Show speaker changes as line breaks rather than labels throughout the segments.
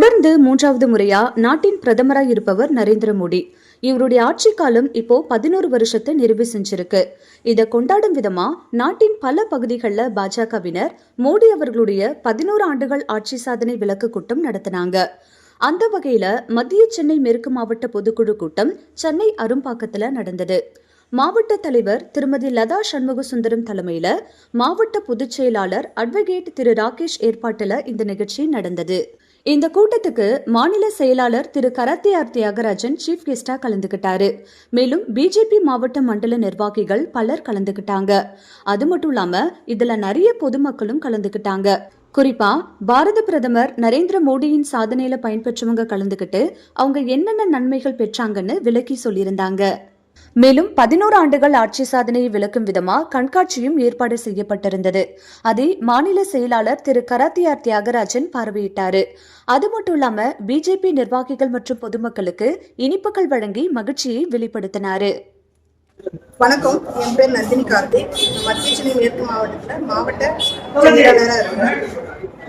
தொடர்ந்து மூன்றாவது முறையா நாட்டின் பிரதமராக இருப்பவர் நரேந்திர மோடி. இவருடைய ஆட்சி காலம் இப்போ பதினோரு வருஷத்தை நிரூபி செஞ்சிருக்கு. இதை கொண்டாடும் விதமா நாட்டின் பல பகுதிகளில் பாஜகவினர் மோடி அவர்களுடைய பதினோரு ஆண்டுகள் ஆட்சி சாதனை விளக்கு கூட்டம் நடத்தினாங்க. அந்த வகையில மத்திய சென்னை மேற்கு மாவட்ட பொதுக்குழு கூட்டம் சென்னை அரும்பாக்கத்துல நடந்தது. மாவட்ட தலைவர் திருமதி லதா சண்முக சுந்தரம் தலைமையில மாவட்ட பொதுச் செயலாளர் அட்வொகேட் திரு ராகேஷ் ஏற்பாட்டில் இந்த நிகழ்ச்சி நடந்தது. இந்த கூட்டத்துக்கு மாநில செயலாளர் திரு கரத்தே ஆர் தியாகராஜன் சீஃப் கெஸ்டா கலந்துகிட்டாரு. மேலும் பிஜேபி மாவட்ட மண்டல நிர்வாகிகள் பலர் கலந்துகிட்டாங்க. அது மட்டும் இல்லாம இதுல நிறைய பொதுமக்களும் கலந்துகிட்டாங்க. குறிப்பா பாரத பிரதமர் நரேந்திர மோடியின் சாதனையில பயன்பெற்றவங்க கலந்துகிட்டு அவங்க என்னென்ன நன்மைகள் பெற்றாங்கன்னு விளக்கி சொல்லியிருந்தாங்க. மேலும் பதினோரு ஆண்டுகள் ஆட்சி சாதனையை விளக்கும் விதமாக கண்காட்சியும் ஏற்பாடு செய்யப்பட்டிருந்தது. அதை மாநில செயலாளர் திரு கராத்தியார் தியாகராஜன் பார்வையிட்டார். அது மட்டும் இல்லாம பிஜேபி நிர்வாகிகள் மற்றும் பொதுமக்களுக்கு இனிப்புகள் வழங்கி மகிழ்ச்சியை வெளிப்படுத்தினாரு.
வணக்கம். என் பேர் நந்தினி கார்த்திக். மத்திய சென்னை மேற்கு மாவட்டத்தில் மாவட்ட செயலாளராக இருக்கேன்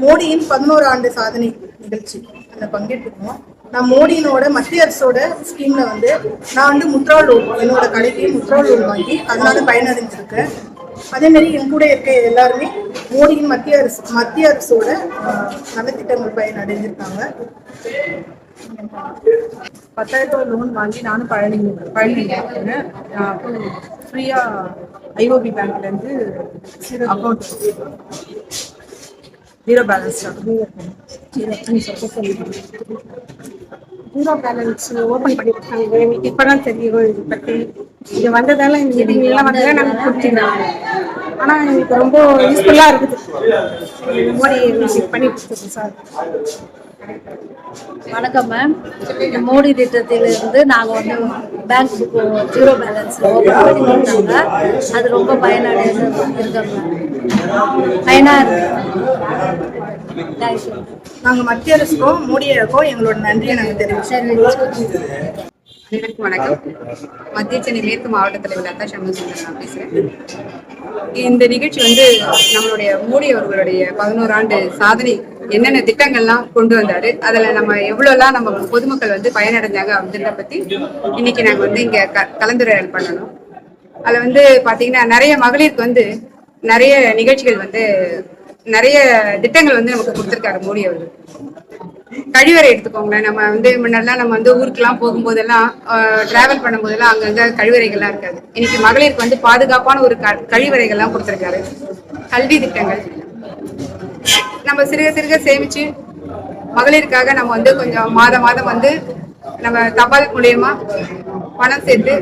மோடியின் பதினோரு ஆண்டு சாதனை நிகழ்ச்சி. அதில் பங்கேற்றுக்கோம் நான் மோடியினோட மத்திய அரசோட ஸ்கீம்ல வந்து நான் வந்து முத்ரா லோன் என்னோட கடைக்கு முத்ரா லோன் வாங்கி அதனால பயனடைஞ்சிருக்கேன். அதே மாதிரி என் கூட இருக்க எல்லாருமே மோடியின் மத்திய அரசு மத்திய அரசோட நலத்திட்டங்கள் பயனடைஞ்சிருக்காங்க.
பத்தாயிரம் ரூபாய் லோன் வாங்கி நானும் பழனி பழனி இருக்கேன் ஃப்ரீயா ஐஓபி பேங்க்லேருந்து account zero balance
zero balance open பண்ணி கொடுத்தாங்க எங்களுக்கு இப்பதான் தெரியும் இது பற்றி இது வந்ததால இந்த மீட்டிங் எல்லாம் நாங்கள் கொடுத்துருந்தோம். ஆனால் எங்களுக்கு ரொம்ப யூஸ்ஃபுல்லாக இருக்குது. மோடி பண்ணி சார்.
வணக்கம் மேம் இந்த மோடி திட்டத்திலிருந்து நாங்கள் வந்து bank book zero balance open பண்ணி கொடுத்தாங்க அது ரொம்ப பயனடைந்து இருக்கோம் மேம் பயனாக இருக்கு.
நாங்கள் மத்திய அரசுக்கும் மோடி ஐயாவுக்கும் எங்களோட நன்றியை நாங்கள் தெரிவிச்சோம்
அனைவருக்கும் வணக்கம். மத்திய சென்னை மேற்கு மாவட்ட தலைவர் லதா சண்முகசுந்தரம் நான் பேசுகிறேன் இந்த நிகழ்ச்சி வந்து நம்மளுடைய மோடி அவர்களுடைய பதினோரு ஆண்டு சாதனை என்னென்ன திட்டங்கள்லாம் கொண்டு வந்தாரு அதில் நம்ம எவ்வளோலாம் நம்ம பொதுமக்கள் வந்து பயனடைஞ்சாங்க அப்படின்றத பற்றி இன்னைக்கு நாங்கள் வந்து இங்கே க கலந்துரையாடல் பண்ணணும். அதில் வந்து பார்த்தீங்கன்னா நிறைய மகளிருக்கு வந்து நிறைய நிகழ்ச்சிகள் வந்து நிறைய திட்டங்கள் வந்து நமக்கு கொடுத்துருக்காரு மோடி அவர்கள். கழிவறை எடுத்துக்கோங்களேன் நம்ம வந்து முன்னாடிலாம் நம்ம வந்து ஊருக்குலாம் போகும்போதெல்லாம் டிராவல் பண்ணும்போதெல்லாம் அங்கங்க கழிவறைகள்லாம் இருக்காது. இன்னைக்கு மகளிருக்கு வந்து பாதுகாப்பான ஒரு க கழிவறைகள்லாம் கொடுத்துருக்காரு. கல்வி திட்டங்கள் நம்ம சிறுக சிறுக சேமிச்சு மகளிருக்காக நம்ம வந்து கொஞ்சம் மாதம் மாதம் வந்து நம்ம தபால் மூலியமா பணம் சேர்த்து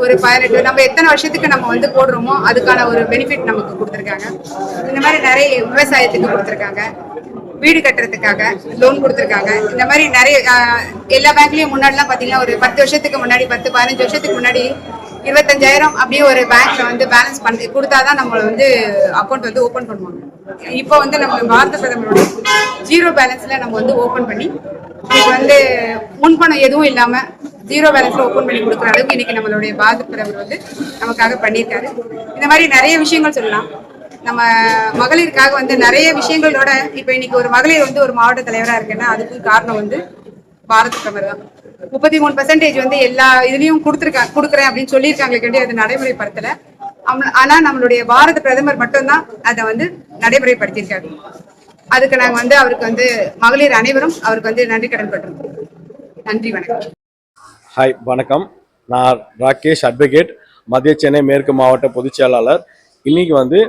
ஒரு பதினெட்டு நம்ம எத்தனை வருஷத்துக்கு நம்ம வந்து போடுறோமோ அதுக்கான ஒரு பெனிஃபிட் நமக்கு கொடுத்துருக்காங்க. இந்த மாதிரி நிறைய விவசாயத்துக்கு கொடுத்துருக்காங்க. வீடு கட்டுறதுக்காக லோன் கொடுத்துருக்காங்க. இந்த மாதிரி நிறைய ஆஹ், எல்லா பேங்க்லயும் முன்னாடிலாம் பாத்தீங்கன்னா ஒரு பத்து வருஷத்துக்கு முன்னாடி பத்து பதினஞ்சு வருஷத்துக்கு முன்னாடி இருபத்தஞ்சாயிரம் அப்படியே ஒரு பேங்க்ல வந்து பேலன்ஸ் பண்ணி கொடுத்தாதான் நம்மள வந்து அக்கௌண்ட் வந்து ஓபன் பண்ணுவாங்க. இப்போ வந்து நம்ம பாரத பிரதமரோட ஜீரோ பேலன்ஸ்ல நம்ம வந்து ஓபன் பண்ணி இப்போ வந்து முன்பணம் எதுவும் இல்லாம ஜீரோ பேலன்ஸ்ல ஓபன் பண்ணி கொடுக்குற அளவுக்கு இன்னைக்கு நம்மளுடைய பாரத பிரதமர் வந்து நமக்காக பண்ணியிருக்காரு. இந்த மாதிரி நிறைய விஷயங்கள் சொல்லலாம். நம்ம மகளிருக்காக வந்து நிறைய விஷயங்களோட இப்போ இன்னைக்கு ஒரு மகளிர் வந்து ஒரு மாவட்ட தலைவரா இருக்குன்னா அதுக்கு காரணம் வந்து பாரத பிரதமர் தான். முப்பத்தி மூணு பர்சன்டேஜ் வந்து எல்லா இதுலயும் கொடுத்துருக்கா கொடுக்குறேன் அப்படின்னு சொல்லியிருக்காங்களே கண்டி அது நடைமுறைப்படுத்தல. ஆனா நம்மளுடைய பாரத பிரதமர் மட்டும்தான் அதை வந்து நடைமுறைப்படுத்தியிருக்காரு. அதுக்கு நாங்க வந்து அவருக்கு வந்து மகளிர் அனைவரும் அவருக்கு வந்து நன்றி கடன் பட்டிருக்கோம். நன்றி வணக்கம்.
ஹாய் வணக்கம். நான் ராகேஷ் அட்வொகேட் மத்திய சென்னை மேற்கு மாவட்ட பொதுச் செயலாளர். இன்னைக்கு வந்து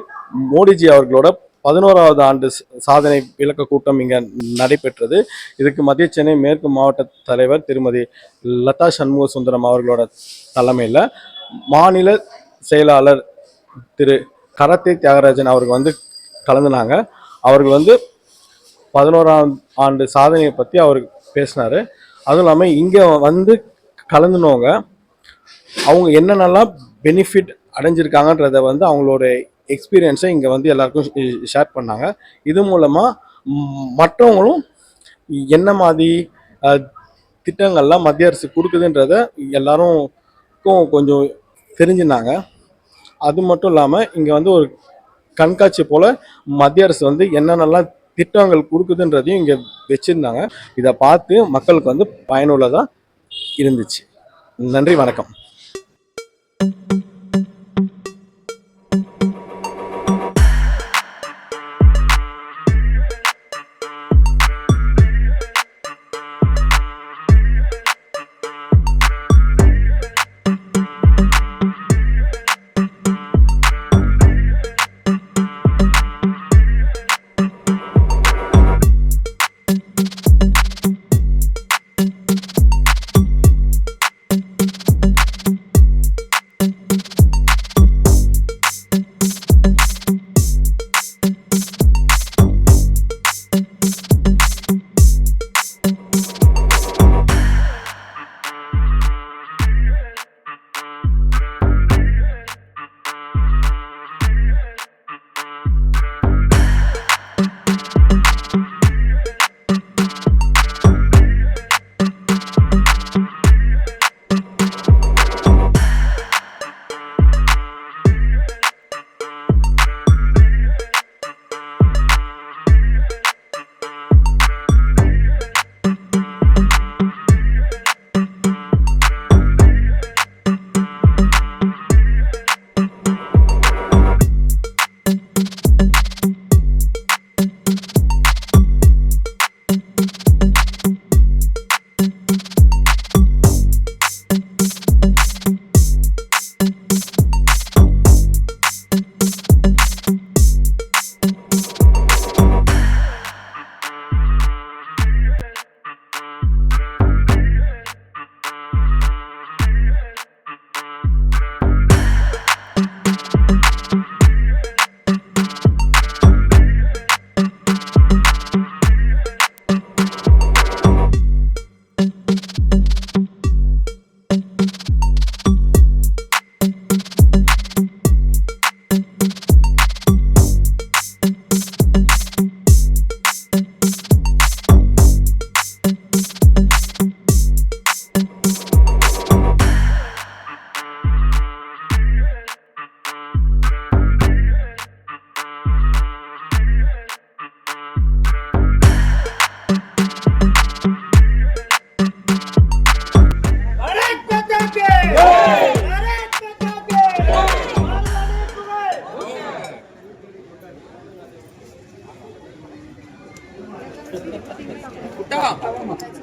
மோடிஜி அவர்களோட பதினோராவது ஆண்டு சாதனை விளக்க கூட்டம் இங்கே நடைபெற்றது. இதுக்கு மத்திய சென்னை மேற்கு மாவட்ட தலைவர் திருமதி லதா சண்முக சுந்தரம் அவர்களோட தலைமையில் மாநில செயலாளர் திரு கரத்தே தியாகராஜன் அவர்கள் வந்து கலந்துனாங்க. அவர்கள் வந்து பதினோராம் ஆண்டு சாதனையை பற்றி அவர் பேசினார். அதுவும் இல்லாமல் இங்கே வந்து கலந்துனவங்க அவங்க என்னென்னலாம் பெனிஃபிட் அடைஞ்சிருக்காங்கன்றத வந்து அவங்களோட எக்ஸ்பீரியன்ஸை இங்கே வந்து எல்லாருக்கும் ஷேர் பண்ணாங்க. இது மூலமாக மற்றவங்களும் என்ன மாதிரி திட்டங்கள்லாம் மத்திய அரசு கொடுக்குதுன்றத எல்லாருக்கும் கொஞ்சம் தெரிஞ்சுனாங்க. அது மட்டும் இல்லாமல் இங்கே வந்து ஒரு கண்காட்சி போல் மத்திய அரசு வந்து என்னென்னலாம் திட்டங்கள் கொடுக்குதுன்றதையும் இங்கே வச்சுருந்தாங்க. இதை பார்த்து மக்களுக்கு வந்து பயனுள்ளதாக இருந்துச்சு. நன்றி வணக்கம். 等会